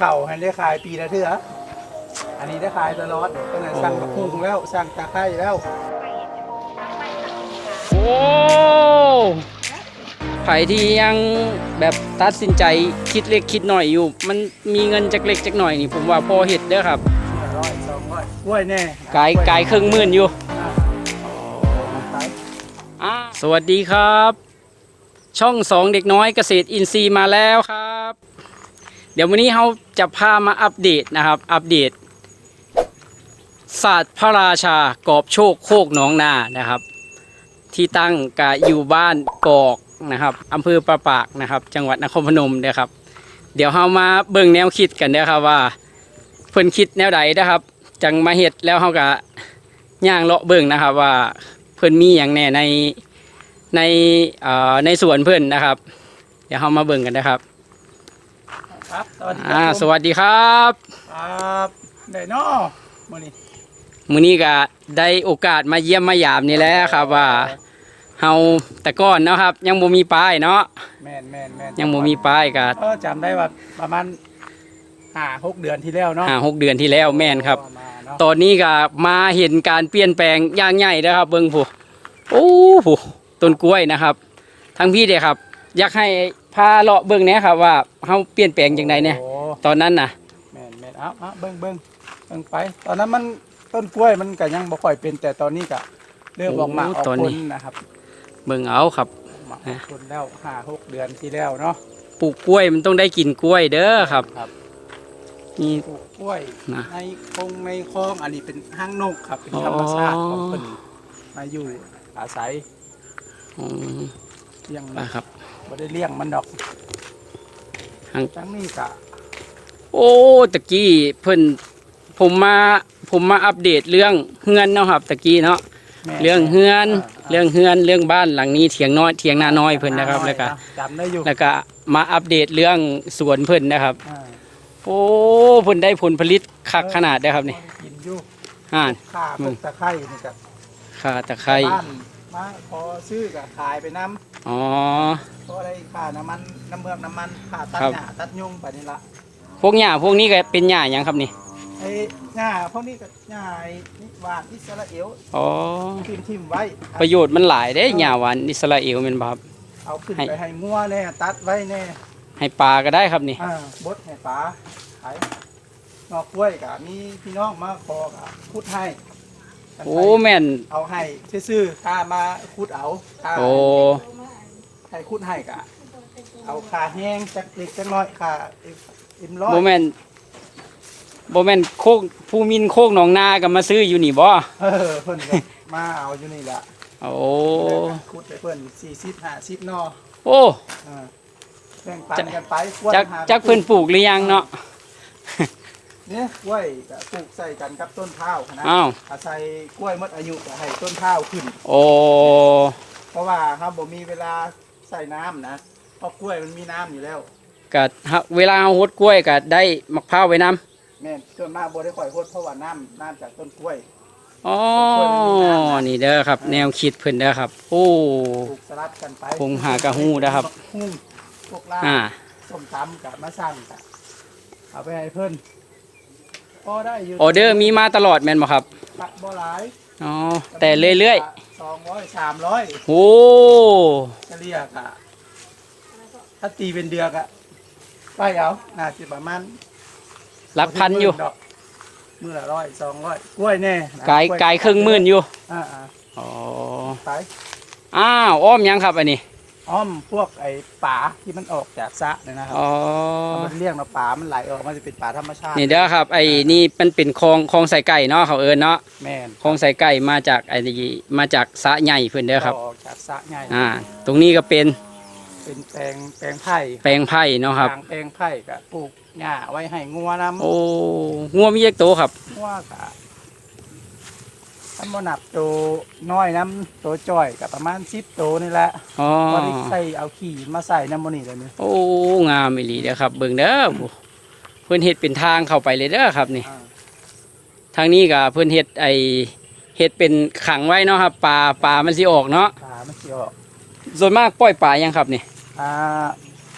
เข่าให้ได้ขายปีละเทื่ออันนี้ได้ขายตลอดตั้งแต่สั่งกระพุ้งแล้วสั่งตะไคร้แล้ว โอ้ไผที่ยังแบบตัดสินใจคิดเล็กคิดหน่อยอยู่ มันมีเงินจักเล็กจักหน่อยนี่ผมว่าพอเห็ดเด้อครับร้อยสองร้อยกล้วยแน่กายกายครึ่งหมื่นอยู่อ่าขายอ่าสวัสดีครับ ช่องสองเด็กน้อยเกษตรอินทรีย์มาแล้วครับ เดี๋ยววันนี้เราจะพามาอัปเดตนะครับ อัปเดต ศาสตร์พระราชากอบโชคโคกหนองนานะครับ ที่ตั้งกะอยู่บ้านกอกนะครับอำเภอประปากนะครับ จังหวัดนครพนมนะครับ เดี๋ยวเรามาเบิ่งแนวคิดกันนะครับว่าเพิ่นคิดแนวใดนะครับ จังมาเฮ็ดแล้วเฮาก็ย่างเลาะเบิ่งนะครับว่าเพื่อนมีอย่างแน่ในในในสวนเพื่อนนะครับ เดี๋ยวเรามาเบิ่งกันนะครับ ครับสวัสดีคอ่ารับสวัสดีครับครับได้เนาะมื้อนี้มื้อนี้ก็ได้โอกาสมาเยี่ยมมายามนี่แหละครับว่าเฮาแต่ก่อนเนาะครับ ยังบ่มีป้ายเนาะแม่นแม่นแม่นยังบ่มีป้ายก็เออจำได้ว่าประมาณห้าหกเดือนที่แล้วเนาะห้าหกเดือนที่แล้วแม่นครับ มาเนาะตอนนี้ก็มาเห็นการเปลี่ยนแปลงอย่างใหญ่แล้วครับ เบิ่งผู้โอ้ผู้ต้นกล้วยนะครับทั้งพี่เด้ครับ อยากให้ พาเลาะเบิ่งแหน่ครับว่าเฮาเปลี่ยนแปลงจังไดเนี่ย โอ้ตอนนั้นน่ะ แม่นแม่นเอาเอาเบิ่งเบิ่งเบิ่งไป ตอนนั้นมันต้นกล้วยมันก็ยังบ่ค่อยเป็นแต่ตอนนี้ก็เริ่มออกมาโอ้ออกตอนผนี้ ลนะครับเบิ่งเอาครับออกมาออกผลแล้วห้าหกเดือนที่แล้วเนาะปลูกกล้วยมันต้องได้กินกล้วยเด้อครับครับนี่ ปลูกกล้วยนะในคงในคลองอันนี้เป็นห้างนกครับเป็นอ๋อธรรมชาติของเพิ่นมาอยู่อาศัยอืมเลี้ยงไปครับ บ่ได้เลี้ยงมันดอกห้างทั้งนี้ก็โอ้ตะกี้เพิ่นผมมาผมมาอัปเดตเรื่องเฮือนเนาะครับตะกี้เนาะแม่เรื่องเฮือนาเรื่องเฮือนเรื่องบ้านหลังนี้เถียงน้อยเถียงนาน้อยเพิ่นนะครับ แล้วก็จำได้อยู่แล้วก็มาอัปเดตเรื่องสวนเพิ่นนะครับ อ่าโอ้เพิ่นได้ผลผลิตคักขนาดเด้อครับนี่กินอยู่อ่านข่าพวกตะไคร้นี่ก็ข่าตะไคร้บ้าน มาพอซื้อก็ขายไปน้ำอ๋อเพราะอะไรค่าน้ำมันน้ำเมืองน้ำมันค่าตัดครับ หญ้าตัดยุงไปนี่ละพวกหญ้าพวกนี้ก็เป็นหญ้าหยังครับนี่ ไอ้หญ้าพวกนี้ก็หญ้าไอ้นิวานอิสราเอลอ๋อ ทิมทิมไว้ประโยชน์มันหลายเด้หญ้าหวานอิสราเอลแม่นบ่ครับ เอาขึ้นให้ ไปให้งัวแน่ตัดไว้แน่ให้ปลาก็ได้ครับนี่ อ่าบดให้ปลาขายนอกกล้วยก็มีพี่น้องมาขอก็ขุดให้ กันไปโอ้แม่น เอาให้ซื่อๆค่ามาขุดเอาค่าโอ้ให้ขุดให้ก็เอาค่าแห้งจักเล็กจักน้อยค่าเอ็มร้อยบ่แม่นบ่แม่นโคกผู้มินโคกหนองนาก็มาซื้ออยู่นี่บ่เออเพิ่นก็มาเอาอยู่นี่ละโอ้ขุดไปเพิ่นสี่สิบห้าสิบนอโอ้อ่าแบ่งปันกันไปกล้วยจักหาจักเพิ่นปลูกหรือยังเนาะ เนี่ยกล้วยก็ปลูกใส่กันกับต้นข้าวนะอ้าว อาศัยกล้วยหมดอายุก็ให้ต้นข้าวขึ้น โอ้ เพราะว่าครับผมมีเวลาใส่น้ำนะเพราะกล้วยมันมีน้ำอยู่แล้วก็ฮะเวลาเอาหดกล้วยก็ได้มะพร้าวไว้นํแม่นส่วนมากบ่ได้ข่อยโคตรเพราะว่าน้ำน้ำจากต้นกล้วยอ๋อ นี่เด้อครับ แนวคิดเพิ่นเด้อครับ โอ้ ปลูกสลับกันไปคงหากะฮู้นะครับฮู้พวกลาบอ่า ส้มตำกับมะสั่งกับเอาไปให้เพิ่นพ อได้อยู่ออเดอร์มีมาตลอดแม่นบ่ครับปักบ่หลายอ๋อแต่เรื่อยสองร้อยสามร้อยๆโอ้เฉลี่ยกะถ้าตีเป็นเดือกอะไปเอาน่าจะประมาณหลักพันอยู่ดกมือละร้อยสองร้อยกล้วยแน่นะกายล้วยกายครึ่งหมื่นอยู่อ่าอ่าอ๋อไปอ้าวอ้อมยังครับอันนี้ อ้อมพวกไอ้ป่าที่มันออกจากสระเนี่ยนะครับอ๋อมันเลี้ยงเนาะป่ามันไหลออกมันจะเป็นป่าธรรมชาตินี่เด้อครับไอ้นี่มันเป็นคลองคลองใส่ไก่เนาะเขาเอิ้นเนาะแม่นคลองใส่ไก่มาจากไอ้นี่มาจากสระใหญ่เพิ่นเด้อครับออกจากสระใหญ่อ่า ตรงนี้ก็เป็นเป็นแปลงแปลงไผ่แปลงไผ่เนาะครับทางแปลงไผ่กับปลูกหญ้าไว้ให้งัวน้ำโอ้งัวมีเยกโตครับงัวกะ ถ้าบ่นับตัวน้อยน้ำตัวจ้อยกับประมาณสิบตัวนี่แหละอ๋อพอได้ใส่เอาขี่มาใส่น้ำมันนี่เลยเนี่ยโอ้งามอีหลีเด้อครับ เบิ่งเด้อโอ้เพิ่นเฮ็ดเป็นทางเข้าไปเลยเด้อครับนี่ อ่าทางนี้ก็เพิ่นเฮ็ดไอ้เฮ็ดเป็นขังไว้เนาะครับปลาปลามันสิออกเนาะปลามันเกี่ยวส่วนมากปล่อยปลายังครับนี่ปลา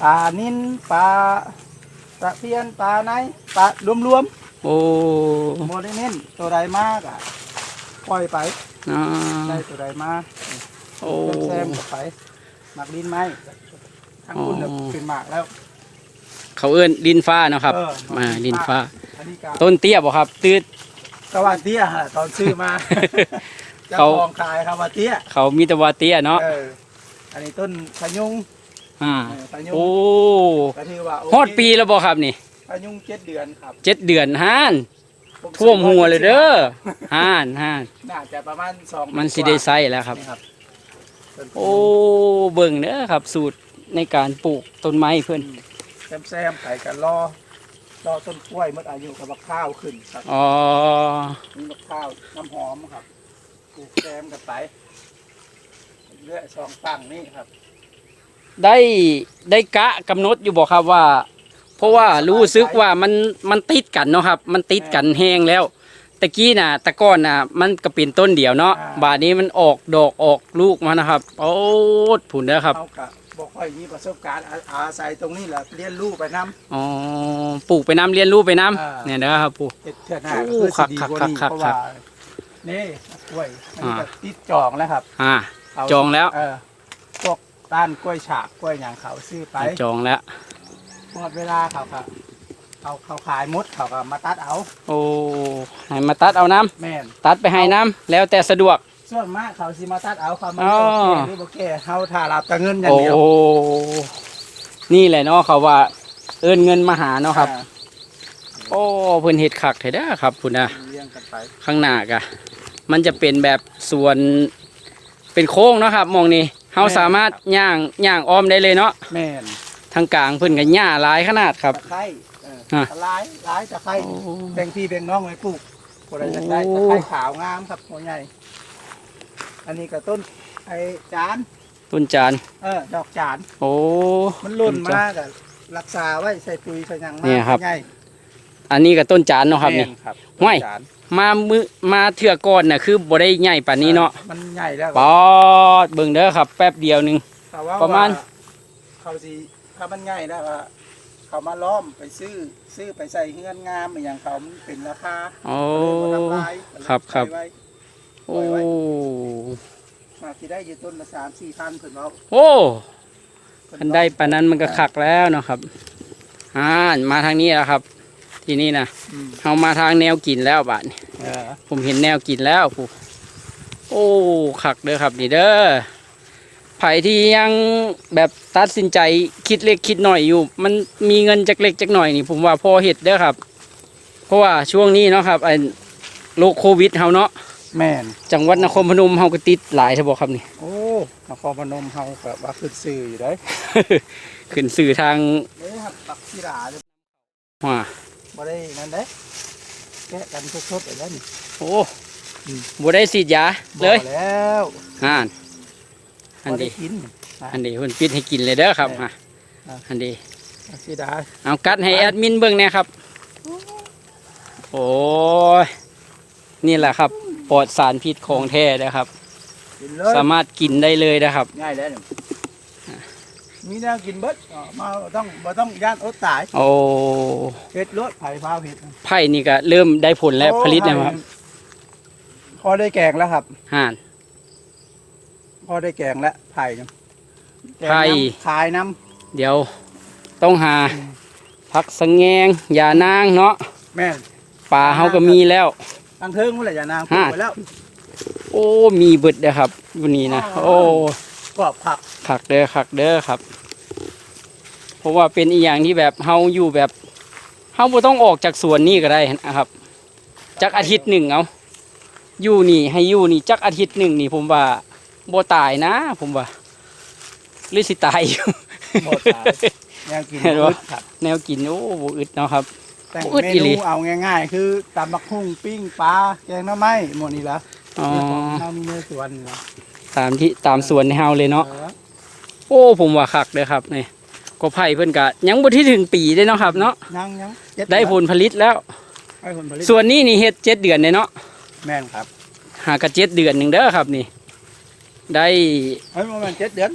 ปลานิ่นปลาปตะเพียนปลาในปลารวมโอ้ๆโมได้เน้นตัวใดมากอะ ปล่อยไปอ่าได้ตัวใดมาโอ้ แซมๆกับไปหมักดินไม้ทั้งคุณน่ะอ๋อ เป็นหมากแล้ว เขาเอื้นดินฟ้าเนาะครับเออ มาดินฟ้า อันนี้ก็ต้นเตี้ยบ่ครับ ตืดกว่าเตี้ยฮะตอนซื้อมาเจ้าเขาของขายครับว่าเตี้ยเขามีแต่ว่าเตี้ยเนาะเอออันนี้ต้นพะยุงอ่าเออพะยุงโอ้ก็ถือว่าโเคฮอดปีแล้วบ่ครับนี่พะยุงเจ็ดเดือนครับเจ็ดเดือนห้านผ ท่วมหัวเลยเด้อห้านห้านน่าจะประมาณสองมันสิได้ไซแล้วครับนี่ครับต้นโอ้เบิ่งเด้อครับ สูตรในการปลูกต้นไม้เพิ่นแซมแซมๆไข่กันรอรอต้นกล้วยหมดอายุกับบักข้าวขึ้นครับอ๋อนี่บักข้าวน้ำหอมครับปลูกแซมกันไปเรื่อยสองฝั่งนี่ครับ ได้ได้กะกำหนดอยู่บ่ครับว่าเพ ราะว่ารู้สึกว่ามันมันติดกันเนาะครับ มันติดกันแห้งแล้วตะกี้น่ะตะก้อนน่ะมันก็เป็นต้นเดียวเนาะบาดนี้มันออกดอกออกลูกมานะครับ โอ้ผุนเด้อครับเอากะบอกค่อยมีประสบการณ์อาอาศัยตรงนี้แหละเรียนรู้ไปนํอ๋อปลูกไปน้ำเรียนรู้ไปน้อ่าำเนี่ยนะครับปู่เฮ็ดเทื่อหน้าโอ้ก็คือสิดีคักกว่าคักนี้คักเพราะคัว่ากนี่กล้วยอันนี้อ่าก็ติดจองแล้วครับ อ่าเขาจองแล้วเออพวกต้านกล้วยฉาบกล้วยหยางเขาซื้อไปจองแล้ว หมดเวลาเขาครับเขาเขาขายหมดเขาก็มาตัดเอาโอ้ให้มาตัดเอาน้แม่นำตัดไปให้น้ำแล้วแต่สะดวก ส่วนมากเขาสิมาตัดเอาเขามาอ๋อโอเคหรือบ่โอเคเฮาถ่ารับแต่เงินอย่างโอ้เดียวนี่แหละเนาะเขาว่า เอิ้นเงินมาหาเนาะครับ อ่าโอ้เพิ่นเฮ็ดคักเถอะเด้อครับพุ่นนะเลี้ยงกันไปข้างหน้ากะ มันจะเป็นแบบสวนเป็นโค้งเนาะครับมองนี่เฮาสามารถย่างย่างอ้อมได้เลยเนาะ แม่น ทางกลางเพิ่นก็หญ้าหลายขนาดครับ ตะไคร้เออฮะ ตะไลายหลายตะไคร้โอ้แบ่งพี่แบ่งน้องไว้ปลูกคนละจะได้โอ้ตะไคร้ขาวงามครับหัวใหญ่ อันนี้ก็ต้นไอ้จาน ต้นจาน เออ ดอกจาน โอ้ มันหล่นมากอะรักษาไว้ใส่ปุ๋ยใส่หยังมาเนี่ยครับ ใหญ่อันนี้ก็ต้นจานเนาะครับนี่ แม่ครับห้วย ต้นจานมามือมาเถื่อก่อนน่ะคือบ่ได้ใหญ่ปานนี้เนาะมันใหญ่แล้วปอดเบิ่งเด้อครับ แป๊บเดียวหนึง แต่ว่าประมาณว่เขาสิ ถ้ามันใหญ่แล้วอะเขามาล้อมไปซื้อซื้อไปใส่เฮือนงามอหย่างเขามันเป็นราคาโอ้ก็เลยบ่ทำลายครับครับไว้โอ้มาที่ได้อยู่ต้นละสามสี่พันเพิ่นเว้าโอ้เพิ่คันได้ปานนั้นมันก็คักแล้วเนาะครับอ่ามาทางนี้แล้วครับ ที่นี่นะอืมเฮามาทางแนวกินแล้วบาดนี้เออผมเห็นแนวกินแล้วผู้โอ้คักเด้อครับนี่เด้อ ไผที่ยังแบบตัดสินใจคิดเล็กคิดหน่อยอยู่ มันมีเงินจักเล็กจักหน่อยนี่ผมว่าพอเห็ดเด้อครับ เพราะว่าช่วงนี้เนาะครับไอ้โรคโควิดเฮาเนาะแม่นจังหวัดนครพนมเฮาก็ติดหลายทบอกครับนี่ โอ้นครพนมเฮาแบบว่าขึ้นสื่ออยู่ได้ขึ้นสื่อทางเด้ครับปักกีฬาเด้อว่าบ่ได้นั่นเด้แกะกันสดๆไปแล้วนี่โอ้บ่ได้ฉีดยาเลยบ่แล้วอ่าน อันบ่ได้ดีกินอันดีเพิ่นปิดให้กินเลยเด้อครับแม่อะอะอันดีปักกีฬาเอากัดให้แอดมินเบิ่งแหน่ครับ โอ้ยนี่แหละครับปลอดสารพิษของแท้นะครับกินเลยสามารถกินได้เลยนะครับง่ายแล้วนี่มีแนวกินเบิดอ๋อมาบ่ต้องบ่ต้องย่านอดตาย โอ้เฮ็ดรถไผ่พาวเฮ็ดไผ่นี่ก็เริ่มได้ผลแล้วผลิตแล้วครับพอได้แกงแล้วครับห่านพ อได้แกงแล้วไผ่เนี่ยแกงไผ่น้ำขายน้เดี๋ยวต้องหาผักสังแงงยานางเนาะำแม่นป่าเฮาก็มีแล้ว ตั้งเทิงเมื่อไหร่อย่านางปลูฮะกไปแล้ว โอ้มีเบิดเด้อครับวันนี้นะโอ้กรอบผักคักเด้อคักเด้อครับ เพราะว่าเป็นอีกอย่างที่แบบเฮาอยู่แบบเฮาบ่ต้องออกจากสวนนี่ก็ได้นะครับจักอาทิตย์หนึ่งเอาอยู่นี่ให้อยู่นี่จักอาทิตย์หนึ่งนี่ผมว่า บ่ตายนะ ผมว่าหรือสิตายอยู่หมดตายแนวกินเห็นปะอึดครับแนวกินโอ้บ่อึดเนาะครับ แต่งอึดเมอีหลี นูเอาง่ายๆ คือตำบักหุ่งปิ้งปลาแกงหน้ำไม้หมดนี่ละอ๋อเรามีเนื้อสวนนี่ละตามที่ตามสวนในเฮาเลยเนาะออโอ้ผมว่าคักเด้อครับนี่ก็ไผ่เพิ่นก็ยังบ่ที่ถึงปีเด้เนาะครับเนาะยังยังเจ็ได้ผลผลิตแล้ว ได้ผลผลิตส่วนนี้นี่เฮ็ดเจ็ดเดือนเลยเนาะแม่นครับ หากระเจ็ดเดือนหนึ่งเด้อครับนี่ ได้เฮ้ยประมาณเจ็ดเดือน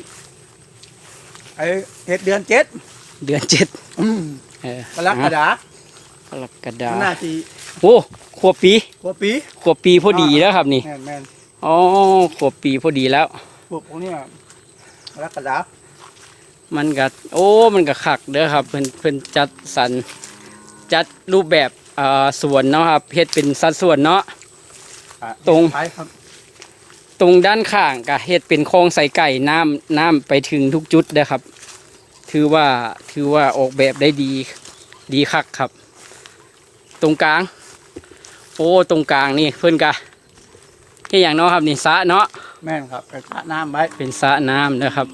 ไอ้เห็ดเดือนเจ็ดเดือนเจ็ดอืมเออกรกฎากรกฎามันน่าสิโอ้ขวบปีกว่าปีขวบปีพอดีแล้วครับนี่แม่นแม่นอ๋อขวบปีพอดีแล้วพวกพวกนี้อะกรกฎามันก็โอ้มันก็คักเด้อครับเพิ่นเพิ่นจัดสรรจัดรูปแบบเอ่อสวนเนาะครับเฮ็ดเป็นสัดส่วนเนาะอะตรงไปครับ ตรงด้านข้างก็เฮ็ดเป็นคลองใส่ไก่น้ำน้ำไปถึงทุกจุดเด้อครับ ถือว่าถือว่าออกแบบได้ดีดีคักครับ ตรงกลาง โอ้ตรงกลางนี่เพิ่นก็แค่อย่างเนาะครับนี่สระเนาะแม่นครับไปสระน้ำไว้เป็นสระน้ำนะครับ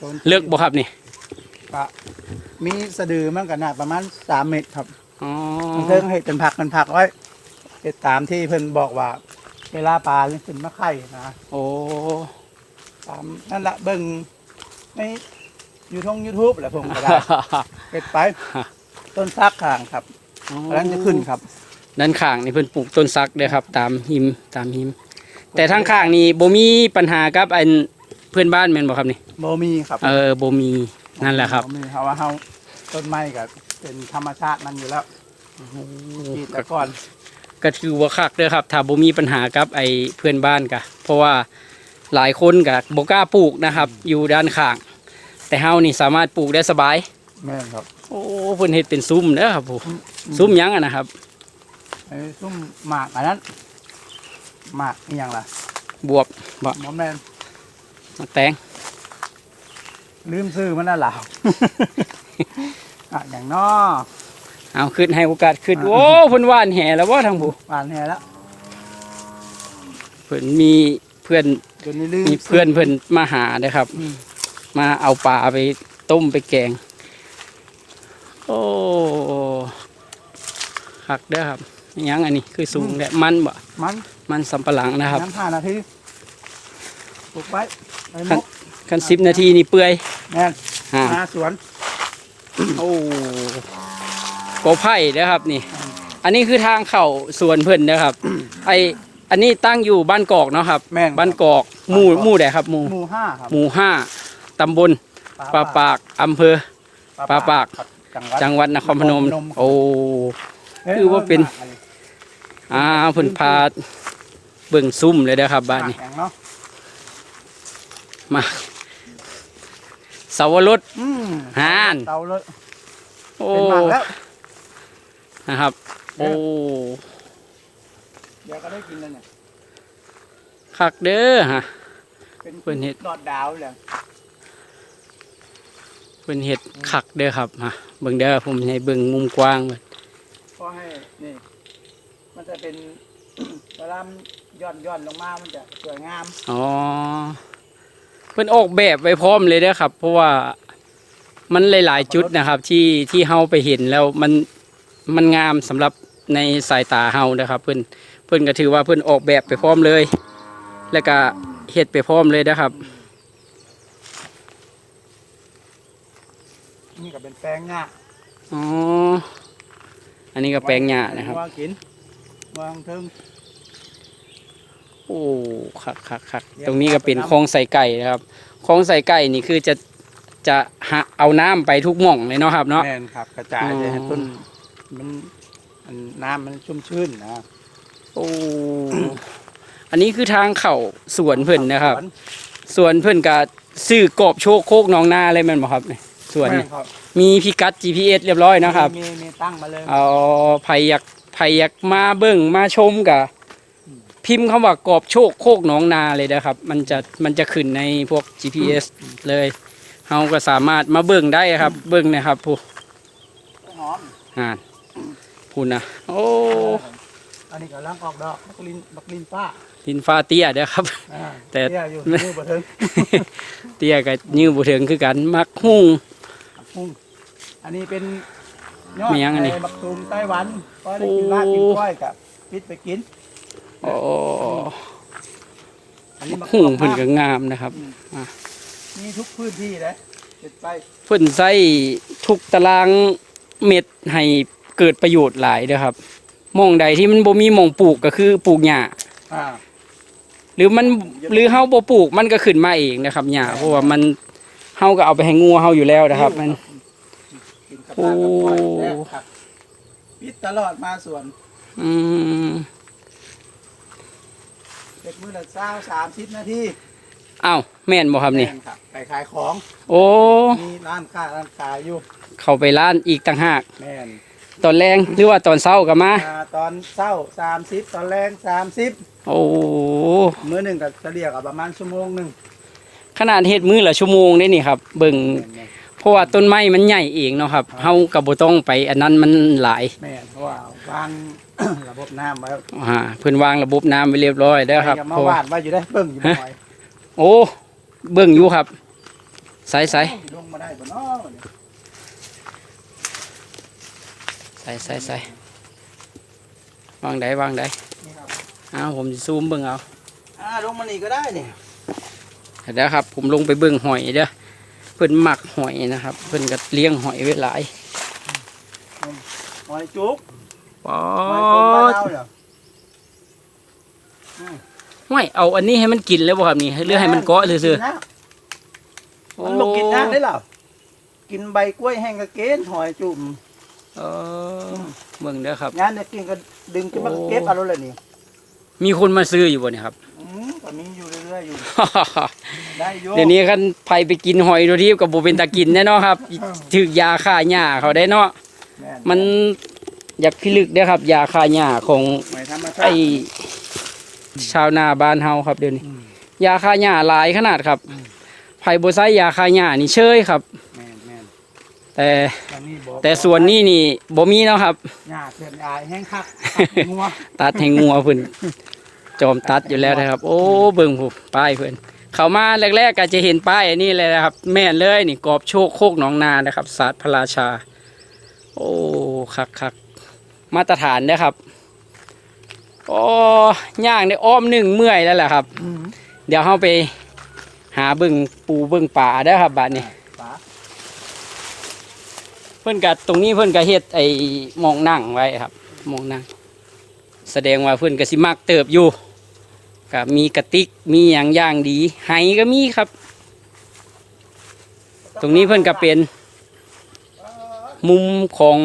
จนเลือกบ่ครับนี่ก็มีสะดือมันก็น่าประมาณสามเมตรครับอ๋อ มันเพิ่งเห็ดเป็นผักเป็นผักไว้เห็ดตามที่เพิ่นบอกว่า เวลาปลาขึ้นมาไข่นะโอ้ตามนั่นละเบิ่งในยูทงยูทูบแหละผมก็ได้เห็ดไป ต้นซักข้างครับแล้วจะขึ้นครับด้านข้างนี่เพิ่นปลูกต้นซักเด้อครับ ตามหิมตามหิม แต่ทางข้างนี่บ่มีปัญหากับอันเพื่อนบ้านแม่นบ่ครับนี่โมมีครับ เออบ่มีนั่นแหละครับบ่มีเพราะว่าเฮาต้นไม้กับเป็นธรรมชาติมันอยู่แล้วที่แต่ก่อน ก็ถือว่าคักเด้อครับ ถ้าบ่มีปัญหากับไอ้เพื่อนบ้านกะเพราะว่าหลายคนก็บ่กล้าปลูกนะครับ อยู่ด้านข้าง แต่เฮานี่สามารถปลูกได้สบาย แม่นครับโอ้เพิ่นเฮ็ดเป็นซุ้มเด้อครับผมซุ้มหยังอะนะครับไอ้ซุ่มหมากอันนั้นหมากอหย่างล่ะบวบบ่หมอแม่นมะแตงลืมซื้อมันน่ะหล่ะอะอย่างน้อ เอาขึ้นให้โอกาสขึ้น โอ้เพิ่นหว่านแห่แล้วบ่ทางผู้อ่านแห่แล้วเพิ่นมีเพื่อนจนนี้ลืมมีเพื่อนเพื่อนมาหาเด้อครับ อืมมาเอาปลาไปต้มไปแกง โอ้หักเด้อครับอิหยังอันนี้คือสูงแหละมันบ่มันมันสำปะหลังนะครับ น้ำห้านาทีปลูกไว้ไปมขั้นกคันสิบนาทีนี่เปื่อยแม่นอ่าหน้าสวน โอ้ โกไผ่เด้อครับนี่ อันนี้คือทางเข้าสวนเพิ่นเด้อครับ ไออันนี้ตั้งอยู่บ้านกอกเนาะครับแม่นบ้านกอกหมู่หมู่ใดครับหมู่หมู่ห้าครับหมู่ห้าตำบลปาปากอำเภอปาปาก ครับจังหวัด จังหวัดนครพนม นครพนม โอ้ คือว่าเป็นอ้าวเพิ่นพาเบิ่งซุ่มเลยเด้อครับบ้านนี้ แข็งเนาะมาเสาวรสอืมห่าน เตาเลยโอ้เป็นหมากแล้ว นะครับ โอ้เดี๋ยวก็ได้กินแล้วเนี่ยคักเด้อฮะเป็นเพิ่นเฮ็ดดอดดาวเลยเพิ่นเฮ็ดคักเด้อครับฮะเบิ่งเด้อผมให้เบิ่งมุมกว้างเบิ่งก็ให้นี่ มันจะเป็นเวลามันย่อนย่อนลงมามันจะสวยงามอ๋อเพิ่นออกแบบไว้พร้อมเลยเด้อครับ เพราะว่ามันหลาย ๆ จุดนะครับ ที่ที่เฮาไปเห็นแล้วมัน มันงามสำหรับในสายตาเฮานะครับเพิ่นเพิ่นก็ถือว่าเพิ่นออกแบบไปพร้อมเลย แล้วก็เฮ็ดไปพร้อมเลยนะครับ นี่ก็เป็นแปลงหญ้าอ๋ออันนี้ก็แปลงหญ้านะครับวางกินวางเทิงโอ้คักคักคักตรงนี้ก็เป็นคลองใส่ไก่นะครับคลองใส่ไก่นี่คือจะจะหาเอาน้ำไปทุกหม่องเลยเนาะครับเนาะแม่นครับกระจายอ๋อเลยให้ต้น มันมันน้ำมันชุ่มชื่นนะโอ้อันนี้คือทางเข้าสวนเพิ่นนะครับ สวนสวนเพิ่นก็ซื้อกอบโชคโคกหน้องนาอะไรแม่นบ่ครับนี่สวนนี่แม่ครับมีพิกัด GPS เรียบร้อยนะครับมีมีตั้งมาเลยเอาไผอยากไผอยากมาเบิ่งมาชมกะพิมพ์คำว่ากอบโชคโคกหนองนาเลยนะครับ มันจะมันจะขึ้นในพวก GPS เลยเฮาก็สามารถมาเบิ่งได้ครับ เบิ่งนะครับผู้หอมอ่า นพูดนะโอ้อันนี้กำลังออกดอกบักลินบักลินป้าลินฟ้าเตี้ยเด้อครับ อ่าแต่ เตี้ยอยู่นี่บ่เทิงเตี้ยกับยื้อบ่ถึงคือกันมักหุ่งพุ่งอันนี้เป็นยอดมียังอันนี้ไบักตูมไต้หวันก็ได้กินลาบกินก้อยกับพิษไปกิน โอ้อันนี้บักหุ่งตูมเพิ่นก็งามนะครับ มีทุกพื้นที่เลยเด็ดไป เพิ่นใส่ทุกตารางเม็ดให้ เกิดประโยชน์หลายเด้อครับหมองใดที่มันบ่มีหมองปลูกก็คือปลูกหญ้าอ่าหรือมันหรือเฮาบ่ปลูกมันก็ขึ้นมาเองนะครับหญ้าเพราะว่ามันเฮาก็เอาไปให้งัวเฮาอยู่แล้วนะครับ มัน กินกับอ้มากับปล่อยแซ่บครับปิดตลอดมาสวนอืมเด็กมือละเช้าสามสิบนาทีอ้าวแม่นบ่ครับนี่ แม่ครับไปขายของ โอ้ มีร้านค้าร้านขายอยู่ เข้าไปร้านอีกต่างหาก แม่น ตอนแรงหรือว่าตอนเช้าก็มาอ่าตอนเช้าสามสิบตอนแรงสามสิบโอ้มื้อหนึ่งก็เฉลี่ยกับประมาณชั่วโมงหนึ่งขนาดเฮ็ดมือละชั่วโมงได้นี่ครับ เบิ่งแม่นเพราะว่าต้นไม้มันใหญ่เองเนาะครับเฮาก็บ่ต้องไปอันนั้นมันหลายแม่นเพราะว่าวาง ระบบน้ำไว้อ่าเพิ่นวางระบบน้ำไว้เรียบร้อยแล้วครับใครจะเพมาราะวาว่าดไว้อยู่ได้เบิ่งอยู่บ่อยโอ้เบิ่งอยู่ครับใส่ใส่ลงมาได้บ่เนาะ ใส่ใส่ใส่วางใดวางใดนี่ครับอ้าวผมสิซูมเบิ่งเอาอ่าลงมานี่ก็ได้นี่เดี๋ยวครับ ผมลงไปเบิ่งหอยเด้อเพิ่นหมักหอยนะครับ เพิ่นก็เลี้ยงหอยไว้หลายหอยจุกป๊อหอยคมบ้านดเราเนี่ยไม่เอาอันนี้ให้มันกินแล้วบ่ครับนี่หรือให้มันเกาะซื่อนะๆมันบ่กินนะได้หรอกินใบกล้วยแห้งกะเกณฑ์หอยจุ่ม เออเบิ่งเด้อครับงานเนี่ยกินก็ดึงจะมาโอ้เก็บเอาแล้วนี่มีคนมาซื้ออยู่บ่เนี่ยครับอืมก็มีอยู่เรื่อยๆอยู่ได้อยู่เดี๋ยวนี้คันไผไปกินหอยโดยที่กับบ่เป็นตากินแน่เนอนครับถึกยาฆ่าหญ้าเขาได้เนาะแม่นมันอยากพิลึกเด้อครับ ยาฆ่าหญ้าของหอยธรรมชาไอ้ติชาวนาบ้านเฮาครับเดี๋ยวนี้อืมยาฆ่าหญ้าหลายขนาดครับอืมไผบ่ใช้ยาฆ่าหญ้านี่เชยครับแม่นแม่น แต่อันนี้บอกแต่ส่วนนี้นี่บ่มีเนาะครับ หญ้าเกินอายแห้งคักตัดงัวตัดให้งัวเพิ่นจอมตัดอยู่แล้วนะครับ โอ้เบิ่งผู้ป้ายเพิ่นเข้ามาแรกๆก็จะเห็นป้ายอันนี้เลยนะครับ แม่นเลยนี่กอบโชคโคกหนองนานะครับศาสตร์พระราชา โอ้คักคักมาตรฐานนะครับโอ้ย่างได้อ้อมหนึ่งเมื่อยแล้วแหละครับ อืมเดี๋ยวเฮาไปหาเบิ่งปูเบิ่งป่าได้อครับบัดนี้ป๋า เพิ่อนก็ตรงนี้เพิ่อนก็เฮ็ดไอ้มองนั่งไว้ครับมองนั่ง แสดงว่าเพิ่อนก็สิมักเติบอยู่ก็มีกระติกมีหยังย่างดีไหก็มีครับ ตรงนี้เพิ่อนก็เป็น มุมของ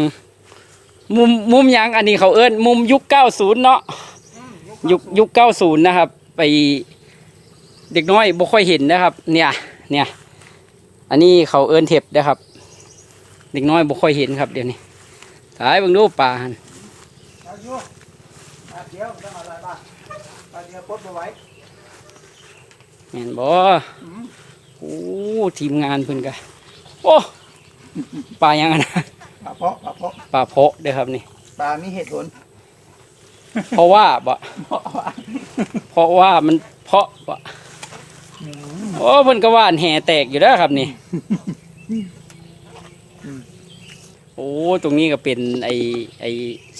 มุมมุมยังอันนี้เขาเอิ้นมุมยุค90เนาะยุคยุค90นะครับ ไปเด็กน้อยบ่ค่อยเห็นนะครับ เนี่ยเนี่ย อันนี้เขาเอิ้นเทปนะครับ เด็กน้อยบ่ค่อยเห็นครับเดี๋ยวนี้ถ่ายเบิ่งดูป่าหันเอาอยู่อะเดี๋ยวต้องเอาอะไรบ้างเอาเดี๋ยวปลดมาไว้แม่นบ่อืมโอ้ทีมงานเพิ่นก็โอ้ปลายังอะนะปลาเพาะปลาเพาะปลาเพาะเด้อครับนี่ปลามีเหตุผลเพราะว่าบ่เพราะว่าเพราะว่ามันเพาะบ่อืมโอ้เพิ่นก็ว่านแห่แตกอยู่เด้อครับนี่ โอ้ตรงนี้ก็เป็นไอไอ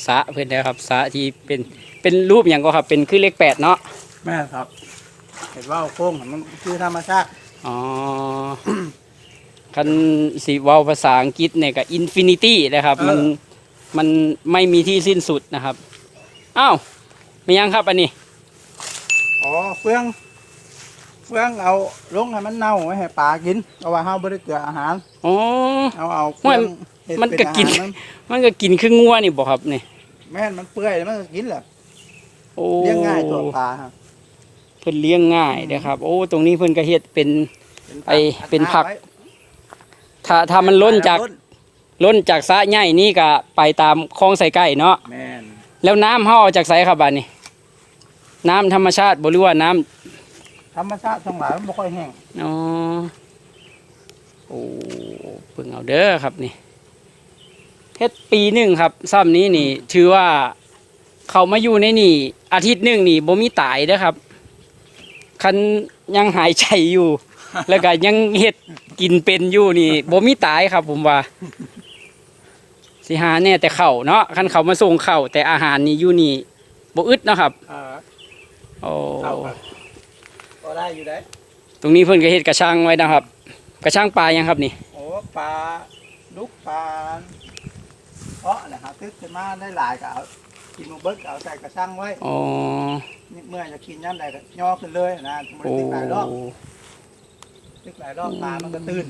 สระเพิ่นนะครับสระที่เป็นเป็นรูปหยังก็ครับเป็นคือเลขแปดเนาะแม่ครับ เห็นว่าโค้งมันคือธรรมชาติอ๋อคันสิเว้าภาษาอังกฤษเนี่ยก็อินฟินิตี้นะครับ มันมันไม่มีที่สิ้นสุดนะครับอ้าวมียังครับอันนี้อ๋อเฟืองเฟืองเอาลงให้มันเน่าไว้ให้ปลากินเอาว่าเฮาบ่ได้เกลืออาหารอ๋อเอาเอาโอ้ย เฮ็ดมันเป็ก็กิน อาหารมันก็กินคืองัวนี่บอกครับนี่แม่นมันเปื่อยแล้วมันก็กินแหละโอ้เลี้ยงง่ายตัวปลาครับเพิ่นเลี้ยงง่ายนะครับ โอ้ ตรงนี้เพิ่นก็เฮ็ดเป็นไอ้เป็นผักถ้าถ้ามันล้นจากล้นจากสระใหญ่นี่ก็ไปตามคลองใส่ไก่เนาะแม่นแล้วน้ำเฮาเอาจากไสครับบัดนี้ น้ำธรรมชาติบ่หรือว่าน้ำ ธรรมชาติทั้งหลายมันบ่ค่อยแห้ง อ๋อ โอ้เพิ่งเอาเด้อครับนี่ เฮ็ดปีหนึ่งครับซ้ำนี้นี่ ถือว่าเขามาอยู่ในนี่ อาทิตย์หนึ่งนี่บ่มีตายเด้อครับ คันยังหายใจอยู่ แล้วก็ยังเฮ็ดกินเป็นอยู่นี่บ่มีตายครับ ผมว่าสิหาแน่แต่เข่าวเนาะคันเขามาส่งเข่าวแต่อาหารนี่อยู่นี่บ่อึดเนาะครับเออโอ้เข้ากันก็ได้อยู่ได้ตรงนี้เพิ่นก็เฮ็ดกระชังไว้นะครับ กระชังปลายังครับนี่โอ้ปลาลูกปลาเพาะนะครับ ตึกขึ้นมาได้หลายก็เอากินหมูเบิกเอาใส่กระชังไว้อ๋อนี่เมื่อจะกินย่ำใดก็ย่อขึ้นเลยนะมันโอ้ตึกหลายรอบตึกหลายรอบปลามันก็ตื่น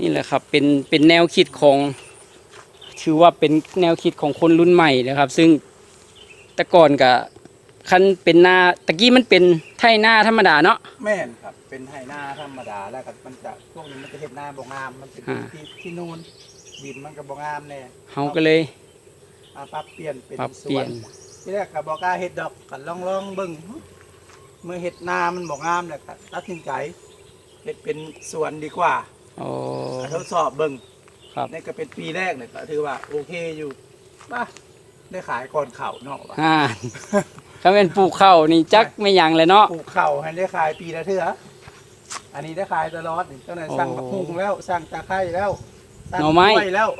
นี่แหละครับเป็นเป็นแนวคิดของ ถือว่าเป็นแนวคิดของคนรุ่นใหม่นะครับ ซึ่งแต่ก่อนกับคันเป็นหน้าตะกี้มันเป็นไถหน้าธรรมดาเนาะแม่นครับ เป็นไฮนาธรรมดาแล้วก็มันจะพวกนี้มันจะเห็ดหน้าบ่งามมันเป็นอ่าที่ที่นู่น ดินมันก็บ่งามแน่เฮาก็เลยมาปรับเปลี่ยนเป็นปรับสเปลี่วยนนที่แรกก็บอกกล้าเห็ดดอกก็ลองลองๆเบิ่งเมื่อเห็ดนามันบ่งามแล้วก็ตัดสินใจเห็ดเป็นสวนดีกว่าโอ้ ก็ทดสอบเบิ่งครับ นี่ก็เป็นปีแรกเนี่ยก็ถือว่าโอเคอยู่ป่ะได้ขายก่อนเข่าเนาะว่ะอ่าถ้าเป็นปลูกข้าวนี่จักไม่หยังเลยเนาะ ปลูกเข่าให้ได้ขายปีละเทื่ออันนี้ได้ขายตลอดนี่เจ้าหน่อยสั่งโอ้บักฮุงแล้วสั่งตะไคร้แล้ว สั่งหน่อไม้ กล้วยแล้ว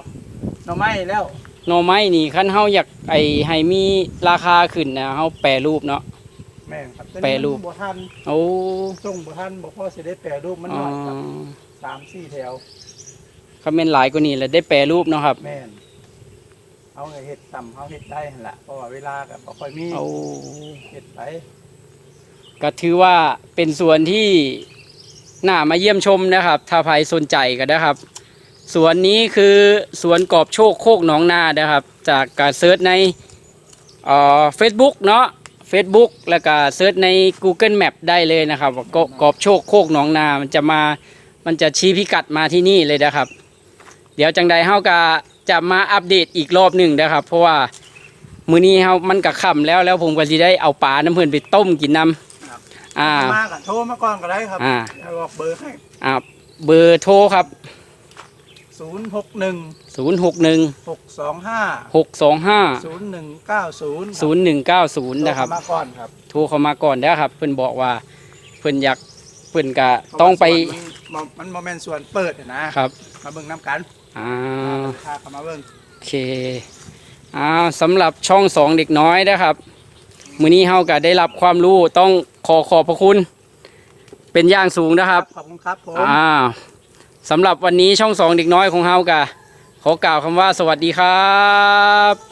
หน่อไม้แล้วหน่อไม้นี่คันเฮาอยากไอ้ให้มีราคาขึ้นนะเฮาแปรรูปเนาะ แม่งครับแปรรูป บ่ทันโอ้ส่งบ่ทันบ่พอสิได้แปรรูปมันอ๋น้ออยครับสามสี่แถวคำเป็นหลายกว่านี้แหละได้แปรรูปเนาะครับแม่นเอาเห็ดต่ำเอาเห็ดได้หั่นละเพราะว่าเวลาก็บ่ค่อยมีโอ้เห็ดไปก็ถือว่าเป็นส่วนที่น่ามาเยี่ยมชมนะครับ ถ้าใครสนใจก็นะครับ สวนนี้คือสวนกอบโชคโคกหนองนานะครับ จากการเซิร์ชในเอ่อ Facebook เนาะ Facebook แล้วก็เซิร์ชใน Google Map ได้เลยนะครับว่ากกอบโชคโคกหนองนา มันจะมามันจะชี้พิกัดมาที่นี่เลยนะครับ เดี๋ยวจังใดเฮาก็จะมาอัปเดตอีกรอบหนึ่งนะครับ เพราะว่ามื้อนี้เฮามันก็ค่ำแล้วแล้วผมก็สิได้เอาปลาน้ำเพิ่นไปต้มกินน้ำอ่ามาก็โทรมาก่อนก็ได้ครับอ่าเดี๋ยวบอกเบอร์ให้อ่าเบอร์โทรครับ 061 061 625 625 0190 0190นะครับมาก่อนครับโทรเข้ามาก่อนนะครับ เพิ่นบอกว่าเพิ่นอยากเพิ่นก็ต้องไปเพราะว่าสวนมันมันโมเมนส่วนเปิดอะนะครับ มาเบิ่งน้ำกันอ่าพาเข้ามาเบิ่งโอเคอ่าสำหรับช่องสองเด็กน้อยนะครับมื้อนี้เฮาก็ได้รับความรู้ต้องขอขอบพระคุณ เป็นอย่างสูงนะครับ ขอบคุณครับผมอ่า สำหรับวันนี้ช่องสองเด็กน้อยของเฮากะขอกล่าวคำว่าสวัสดีครับ